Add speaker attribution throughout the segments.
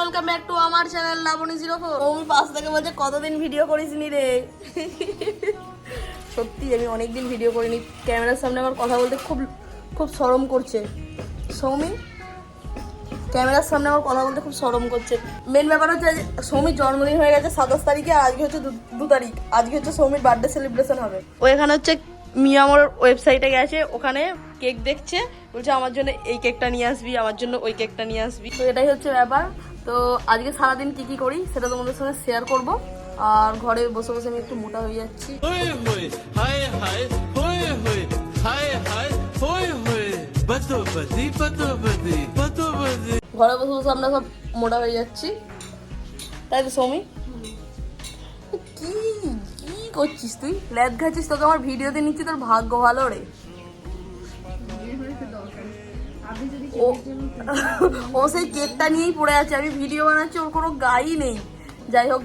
Speaker 1: Welcome back to আমার channel Labani zero four Omi পাশ থেকে বলছে, কতদিন ভিডিও করিস নি রে? সত্যি, আমি অনেকদিন ভিডিও করিনি। ক্যামেরার সামনে আমার কথা বলতে খুব খুব শরম করছে। সৌমি? ক্যামেরার সামনে আমার কথা বলতে খুব শরম করছে। মেন ব্যাপার হচ্ছে সৌমির জন্মদিন হয়ে গেছে সাতাশ তারিখে, আর আজকে হচ্ছে দু তারিখ। আজকে হচ্ছে সৌমির বার্থডে সেলিব্রেশন হবে। ও এখানে হচ্ছে মিয়ামোর ওয়েবসাইটে গেছে, ওখানে কেক দেখছে। বলছে, আমার জন্য এই কেকটা নিয়ে আসবি, আমার জন্য ওই কেকটা নিয়ে আসবি। তো এটাই হচ্ছে ব্যাপার। তো আজকে সারাদিন কি কি করি সেটা তোমাদের সঙ্গে শেয়ার করব। আর ঘরে বসে বসে আমি একটু মোটা হয়ে যাচ্ছি। ঘরে বসে বসে আমরা সব মোটা হয়ে যাচ্ছি। তাই তো সৌমি? কি কি করছিস তুই? ল্যাদ খাচ্ছিস? তোকে আমার ভিডিওতে নিচ্ছি তোর ভাগ্য ভালো রে। ও- সেই কেকটা নিয়েই পড়ে আছে। আমি ভিডিও বানাচ্ছি, ওর কোনো গাই নেই। যাই হোক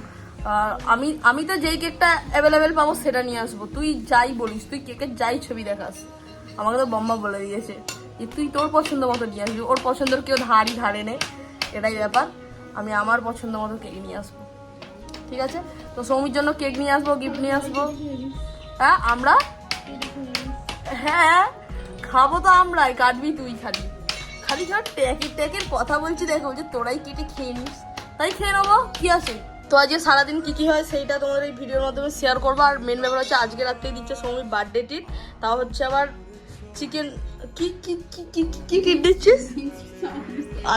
Speaker 1: আমি আমি তো যেই কেকটা অ্যাভেলেবেল পাবো সেটা নিয়ে আসব। তুই যাই বলিস, তুই কেকের যাই ছবি দেখাস। আমাকে তো বম্বা বলে দিয়েছে যে, তুই তোর পছন্দ মতো নিয়ে আসবি। ওর পছন্দের কেউ ধারই ধারে নে। এটাই ব্যাপার। আমি আমার পছন্দ মতো কেক নিয়ে আসব। ঠিক আছে? তো সৌমির জন্য কেক নিয়ে আসব গিফট নিয়ে আসব। হ্যাঁ আমরা? হ্যাঁ খাব তো আমরাই। কাটবি তুই খালি খালি ধর ট্যাকের ট্যাকের কথা বলছি দেখো যে তোরাই কেটে খেয়ে নিস? তাই খেয়ে নেব, কি আছে? তো আজকে সারাদিন কি কি হয় সেইটা তোমাদের এই ভিডিওর মাধ্যমে শেয়ার করব। আর মেন ব্যাপার হচ্ছে আজকে রাত্রে দিচ্ছে সৌমির বার্থডে ট্রিট তাও হচ্ছে আবার চিকেন কি কি কি কি কি ট্রিট দিচ্ছিস?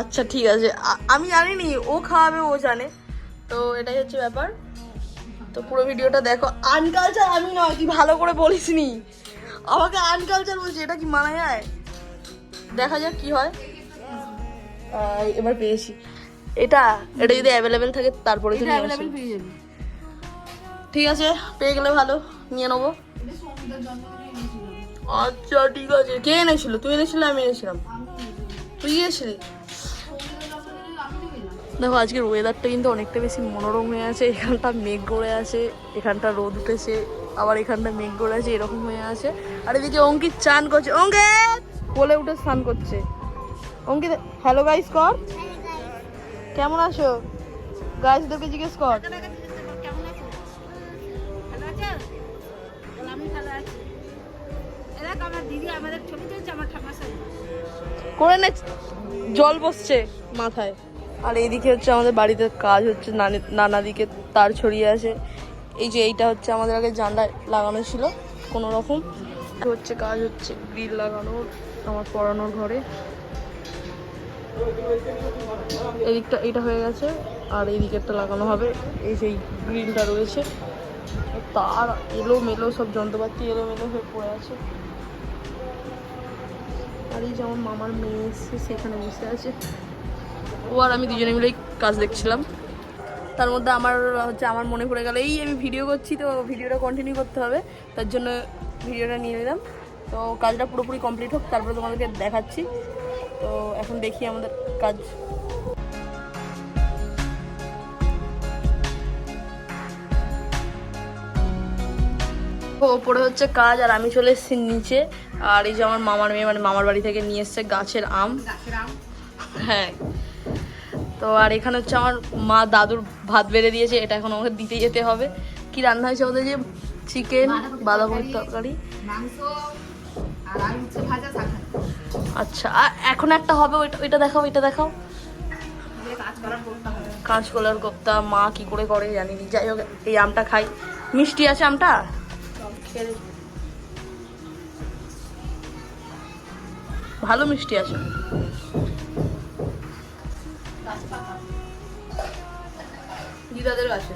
Speaker 1: আচ্ছা ঠিক আছে। আমি জানিনি, ও খাওয়াবে, ও জানে। তো এটাই হচ্ছে ব্যাপার। তো পুরো ভিডিওটা দেখো। আনকালচার আমি নয়, তুই ভালো করে বলিসনি। আমাকে আনকালচার বলছি, এটা কি মানা যায়? দেখা যাক কি হয়। এবার পেয়েছি। এটা এটা যদি অ্যাভেলেবেল থাকে তারপরে তো নিয়ে আসব। ঠিক আছে পেয়ে গেলে ভালো নিয়ে নেব। আচ্ছা ঠিক আছে। কে এনেছিল? তুই এনেছিল আমি এনেছিলাম। তুই গিয়েছিলি? দেখো আজকের ওয়েদারটা কিন্তু অনেকটা বেশি মনোরম হয়ে আছে। এখানটা মেঘ গড়ে আছে এখানটা রোদ উঠেছে আবার এখানটা মেঘ গড়ে আছে এরকম হয়ে আছে। আর এদিকে অঙ্কিত চান করছে। অঙ্কিত! বলে উঠে স্নান করছে। অঙ্কিত হ্যালো গাইস কর। কেমন আছো? গাইসদেরকে জিজ্ঞেস কর। করে নে, জল বসছে মাথায়। আর এইদিকে হচ্ছে আমাদের বাড়িতে কাজ হচ্ছে, নানি দিকে তার ছড়িয়ে আছে। এই যে এইটা হচ্ছে আমাদের আগে জানলায় লাগানো ছিল কোনো রকম হচ্ছে কাজ হচ্ছে, গ্রিল লাগানোর আমার পড়ানোর ঘরে। এদিকটা এটা হয়ে গেছে, আর এই দিকেরটা লাগানো হবে। এই সেই গ্রিলটা রয়েছে, তার এলো মেলো সব যন্ত্রপাতি এলো মেলো হয়ে পড়ে আছে। আর এই যেমন মামার মেয়ে এসছে সেখানে বসে আছে। ও আর আমি দুজনে মিলেই কাজ দেখছিলাম। তার মধ্যে আমার হচ্ছে, আমার মনে পড়ে গেল, এই আমি ভিডিও করছি তো ভিডিওটা কন্টিনিউ করতে হবে। তার জন্য ভিডিওটা নিয়ে নিলাম। তো কাজটা পুরোপুরি কমপ্লিট হোক, তারপরে তোমাদেরকে দেখাচ্ছি। তো এখন দেখি আমাদের কাজ। ওপরে হচ্ছে কাজ আর আমি চলে এসেছি নিচে। আর এই যে আমার মামার মেয়ে মানে মামার বাড়ি থেকে নিয়ে এসছে গাছের আম। হ্যাঁ। তো আর এখানে হচ্ছে আমার মা দাদুর ভাত বেড়ে দিয়েছে এটা এখন আমাকে দিতে যেতে হবে। কি রান্না হয়েছে ওদের যে? চিকেন বাঁধাকপির তরকারি
Speaker 2: মাংস আর ভাজা শাক।
Speaker 1: আচ্ছা আর এখন একটা হবে, ওইটা ওইটা দেখাও ওইটা দেখাও। কাঁচকলার কোপ্তা, মা কি করে করে জানি না যাই হোক, এই আমটা খাই। মিষ্টি আছে আমটা? ভালো মিষ্টি আছে। দিদাদের আছে।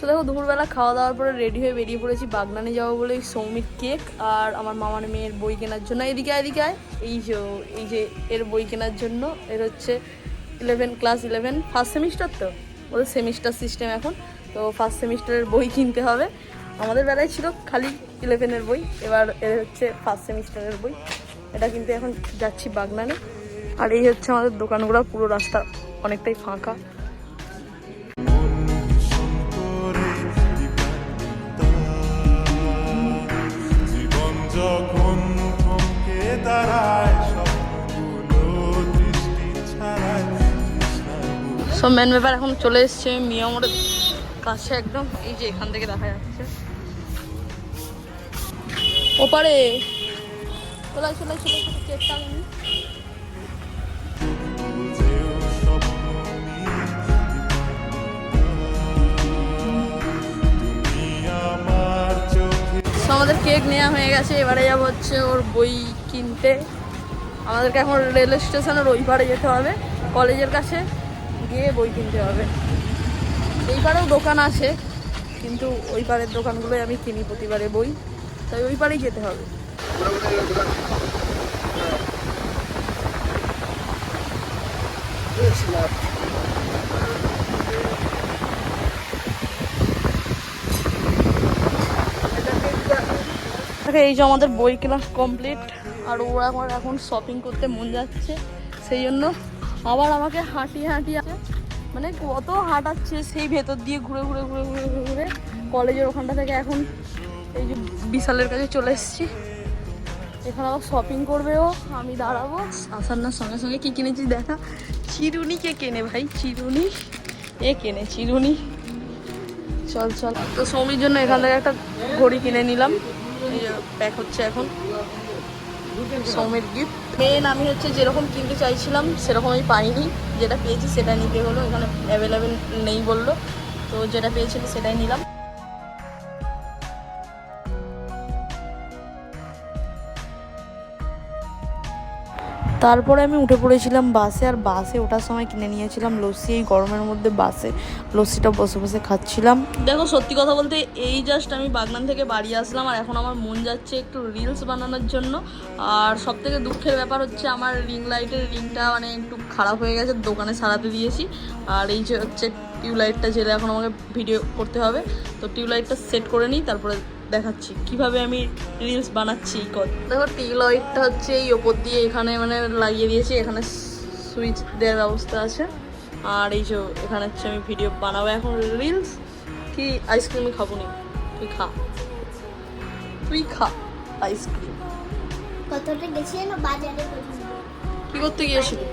Speaker 1: তো দেখো, দুপুরবেলা খাওয়া দাওয়ার পরে রেডি হয়ে বেরিয়ে পড়েছি বাগনানে যাব বলে সৌমির কেক আর আমার মামার মেয়ের বই কেনার জন্য। এদিকে এদিকে এই যে এই যে এর বই কেনার জন্য, এর হচ্ছে eleven class eleven first semester তো। ওদের সেমিস্টার সিস্টেম এখন। তো ফার্স্ট সেমিস্টারের বই কিনতে হবে। আমাদের বেলায় ছিল খালি ইলেভেনের বই, এবার এর হচ্ছে ফার্স্ট সেমিস্টারের বই। এটা কিন্তু এখন যাচ্ছি বাগনানে। আর এই হচ্ছে আমাদের দোকানগুলো, পুরো রাস্তা অনেকটাই ফাঁকা। মেন ব্যাপার, এখন চলে এসছে মিয়া মোড়ের কাছে একদম, এই যে এখান থেকে দেখা যাচ্ছে। ওপারে। চলে চলে চলে চেষ্টা আমাদের কেক নেওয়া হয়ে গেছে, এবারে যাব হচ্ছে ওর বই কিনতে। আমাদেরকে এখন রেল স্টেশনের ওই পারে যেতে হবে কলেজের কাছে। গিয়ে বই কিনতে হবে। এই পারেও দোকান আছে কিন্তু ওই পারের দোকানগুলোই আমি কিনি প্রতিবারে বই। তাই ওই পারেই যেতে হবে। দেখো, এই যে আমাদের বই ক্লাস কমপ্লিট আর ওরা এখন শপিং করতে মন যাচ্ছে সেই জন্য আবার আমাকে হাঁটিয়ে হাঁটিয়ে মানে কত হাঁটাচ্ছে সেই ভেতর দিয়ে ঘুরে ঘুরে ঘুরে ঘুরে ঘুরে ঘুরে। কলেজের ওখানটা থেকে এখন এই যে বিশালের কাছে চলে এসেছি। এখানে আবার শপিং করবে ও, আমি দাঁড়াবো। আসার না সঙ্গে সঙ্গে কী কিনেছি দেখা। চিরুনি কে কেনে ভাই? চিরুনি? এ কেনে, চিরুনি। চল চল। তো সৌমির জন্য এখান থেকে একটা ঘড়ি কিনে নিলাম। প্যাক হচ্ছে এখন। সৌমির গিফট মেন আমি হচ্ছে যেরকম কিনতে চাইছিলাম সেরকম আমি পাইনি। যেটা পেয়েছি সেটা নিতে হলো, এখানে অ্যাভেলেবেল নেই বলল। তো যেটা পেয়েছিল সেটাই নিলাম। তারপরে আমি উঠে পড়েছিলাম বাসে আর বাসে ওঠার সময় কিনে নিয়েছিলাম লস্যি, এই গরমের মধ্যে বাসে লস্যিটা বসে বসে খাচ্ছিলাম। দেখো, সত্যি কথা বলতে এই জাস্ট আমি বাগনান থেকে বাড়ি আসলাম আর এখন আমার মন যাচ্ছে একটু রিলস বানানোর জন্য। আর সব থেকে দুঃখের ব্যাপার হচ্ছে আমার রিং লাইটের রিংটা মানে একটু খারাপ হয়ে গেছে, দোকানে সারাতে দিয়েছি। আর এই যে হচ্ছে টিউবলাইটটা জেলে এখন আমাকে ভিডিও করতে হবে, তো টিউবলাইটটা সেট করে নিই, তারপরে দেখাচ্ছি। কীভাবে আমি রিলস বানাচ্ছি দেখো টিউবলাইটটা হচ্ছে এই ওপর দিয়ে এখানে মানে লাগিয়ে দিয়েছি এখানে সুইচ দেওয়ার ব্যবস্থা আছে। আর এই যে এখানে হচ্ছে আমি ভিডিও বানাবো। এখন রিলস কি আইসক্রিমই খাব নি? তুই খা। তুই খা আইসক্রিম
Speaker 3: কতটা গেছি না বাজারে
Speaker 1: কি করতে গিয়েছিলি?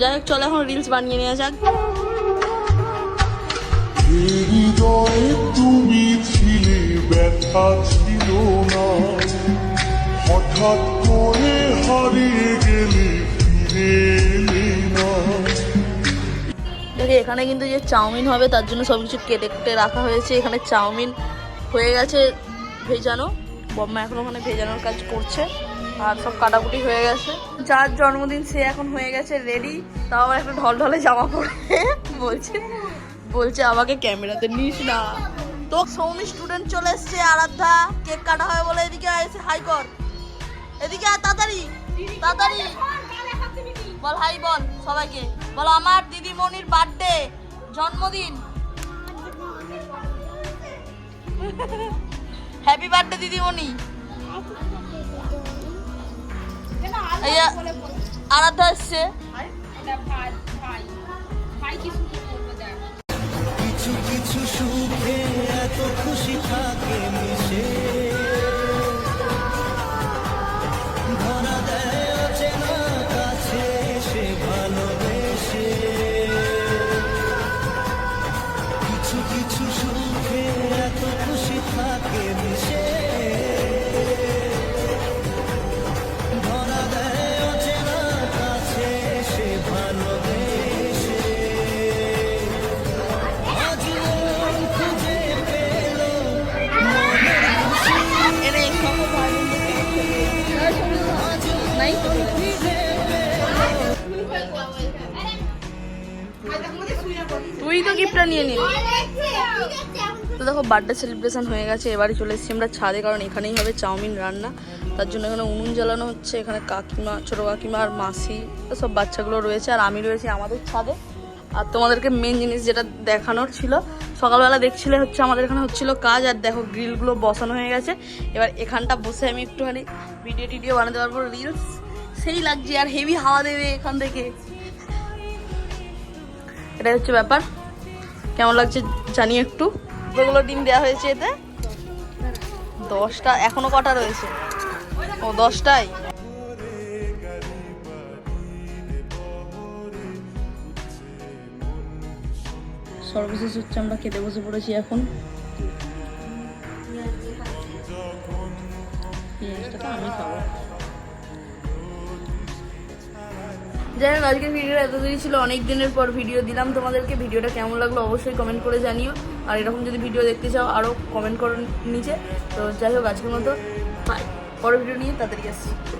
Speaker 1: যাই হোক চল এখন রিলস বানিয়ে নেওয়া যাক।
Speaker 4: তুমি ব্যথা ছিল না হঠাৎ করে হারিয়ে গেলে ফিরে
Speaker 1: এখানে কিন্তু যে চাউমিন হবে, তার জন্য সব কিছু কেটে কেটে রাখা হয়েছে। এখানে চাউমিন হয়ে গেছে ভেজানো। বম্মা এখন ওখানে ভেজানোর কাজ করছে আর সব কাটাকুটি হয়ে গেছে। যার জন্মদিন সে এখন হয়ে গেছে রেডি তাও একটা ঢল ঢলে জামা পরে বলছে বলছে আমাকে ক্যামেরাতে নিস না। তো সৌমি স্টুডেন্ট চলে এসছে আরাধ্যা। কেক কাটা হয় বলে এদিকে এসে হাই কর। এদিকে আয় তাড়াতাড়ি তাড়াতাড়ি। বল হাই বল সবাইকে। বল আমার দিদিমণির বার্থডে জন্মদিন। হ্যাপি বার্থডে দিদিমণি। আরাধ্যা এসছে।
Speaker 5: কিছু কিছু সুখে খুশি থাকে
Speaker 1: তুই তো গিফটটা নিয়ে নিবি তো দেখো বার্থডে সেলিব্রেশন হয়ে গেছে, এবারে চলে এসেছি আমরা ছাদে, কারণ এখানেই হবে চাউমিন রান্না। তার জন্য এখানে উনুন জ্বালানো হচ্ছে, এখানে কাকিমা, ছোটো কাকিমা আর মাসি সব বাচ্চাগুলো রয়েছে, আর আমি রয়েছি আমাদের ছাদে। আর তোমাদেরকে মেন জিনিস যেটা দেখানোর ছিল, সকালবেলা দেখছিলে হচ্ছে আমাদের এখানে হচ্ছিল কাজ, আর দেখো গ্রিলগুলো বসানো হয়ে গেছে। এবার এখানটা বসে আমি একটুখানি ভিডিও টিডিও বানাতে পারব রিলস সেই লাগছে, আর হেভি হাওয়া দেবে এখান থেকে। এটাই হচ্ছে ব্যাপার। কেমন লাগছে জানি একটু? কতগুলো ডিম দেওয়া হয়েছে এতে? দশটা এখনও কটা রয়েছে? ও দশটাই সর্বশেষ হচ্ছে আমরা খেতে বসে পড়েছি এখন। আমি খাব। যাই হোক, আজকের ভিডিওটা এতদিনই ছিল। অনেক দিনের পর ভিডিও দিলাম তোমাদেরকে। ভিডিওটা কেমন লাগল অবশ্যই কমেন্ট করে জানিও। আর এরকম যদি ভিডিও দেখতে চাও আরও কমেন্ট করো নিচে। তো যাই হোক, আজকের মতো। পরের ভিডিও নিয়ে তাড়াতাড়ি আসছি।